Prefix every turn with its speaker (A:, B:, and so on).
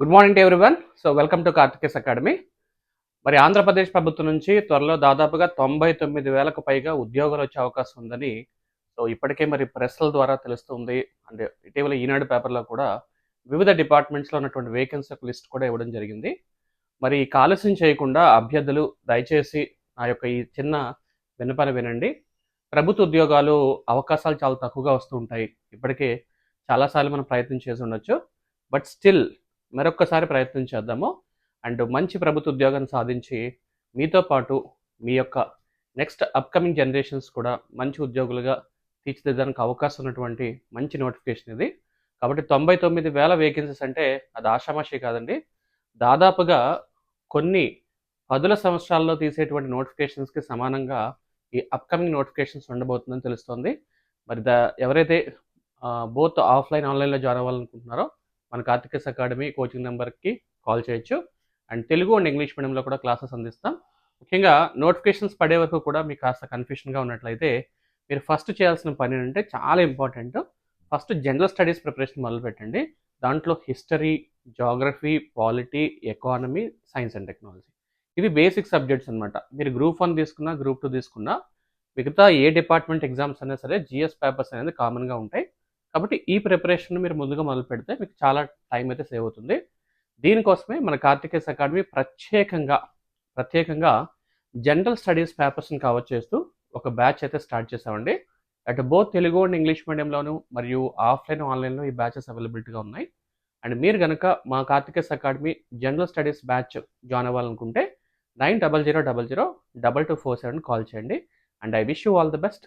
A: Good morning to everyone so welcome to Karthikes academy మరి ఆంధ్రప్రదేశ్ ప్రభుత్వం నుంచి త్వరలో దాదాపుగా తొంభై తొమ్మిది వేలకు పైగా ఉద్యోగాలు వచ్చే అవకాశం ఉందని సో ఇప్పటికే మరి ప్రెస్ల ద్వారా తెలుస్తుంది. అంటే ఇటీవల ఈనాడు పేపర్లో కూడా వివిధ డిపార్ట్మెంట్స్లో ఉన్నటువంటి వేకెన్సీ లిస్ట్ కూడా ఇవ్వడం జరిగింది. మరి ఈ ఆలస్యం చేయకుండా అభ్యర్థులు దయచేసి నా యొక్క ఈ చిన్న విన్నపన వినండి. ప్రభుత్వ ఉద్యోగాలు అవకాశాలు చాలా తక్కువగా వస్తూ ఉంటాయి. ఇప్పటికే చాలాసార్లు మనం ప్రయత్నం చేసి ఉండొచ్చు. బట్ స్టిల్ మరొక్కసారి ప్రయత్నం చేద్దాము. అండ్ మంచి ప్రభుత్వ ఉద్యోగాన్ని సాధించి మీతో పాటు మీ యొక్క నెక్స్ట్ అప్కమింగ్ జనరేషన్స్ కూడా మంచి ఉద్యోగులుగా తీర్చిదిద్దడానికి అవకాశం ఉన్నటువంటి మంచి నోటిఫికేషన్ ఇది. కాబట్టి తొంభై తొమ్మిది వేల వేకెన్సీస్ అంటే అది ఆషామాషి కాదండి. దాదాపుగా కొన్ని పదుల సంవత్సరాల్లో తీసేటువంటి నోటిఫికేషన్స్కి సమానంగా ఈ అప్కమింగ్ నోటిఫికేషన్స్ ఉండబోతుందని తెలుస్తోంది. మరి ద ఎవరైతే బోత్ ఆఫ్లైన్ ఆన్లైన్లో జాయిన్ అవ్వాలనుకుంటున్నారో మన కార్తికేస్ అకాడమీ కోచింగ్ నెంబర్కి కాల్ చేయొచ్చు. అండ్ తెలుగు అండ్ ఇంగ్లీష్ మీడియంలో కూడా క్లాసెస్ అందిస్తాం. ముఖ్యంగా నోటిఫికేషన్స్ పడే వరకు కూడా మీకు కాస్త కన్ఫ్యూషన్గా ఉన్నట్లయితే మీరు ఫస్ట్ చేయాల్సిన పని ఏంటంటే చాలా important first general studies preparation మొదలు పెట్టండి దాంట్లో history geography polity economy science and technology ఇవి బేసిక్ సబ్జెక్ట్స్ అనమాట మీరు గ్రూప్ వన్ తీసుకున్నా గ్రూప్ టూ తీసుకున్నా మిగతా ఏ డిపార్ట్మెంట్ ఎగ్జామ్స్ అయినా సరే జిఎస్ పేపర్స్ అనేది కామన్గా ఉంటాయి. కాబట్టి ఈ ప్రిపరేషన్ మీరు ముందుగా మొదలు పెడితే మీకు చాలా టైం అయితే సేవ్ అవుతుంది. దీనికోసమే మన కార్తికేస్ అకాడమీ ప్రత్యేకంగా ప్రత్యేకంగా జనరల్ స్టడీస్ పేపర్స్ని కవర్ చేస్తూ ఒక బ్యాచ్ అయితే స్టార్ట్ చేసామండి అటు బోత్ తెలుగు అండ్ ఇంగ్లీష్ మీడియంలోను మరియు ఆఫ్లైన్ ఆన్లైన్లో ఈ బ్యాచెస్ అవైలబిలిటీగా ఉన్నాయి. అండ్ మీరు కనుక మా Karthikes academy general studies batch join అవ్వాలనుకుంటే nine double zero double zero double two four seven call చేయండి. And I wish you all the best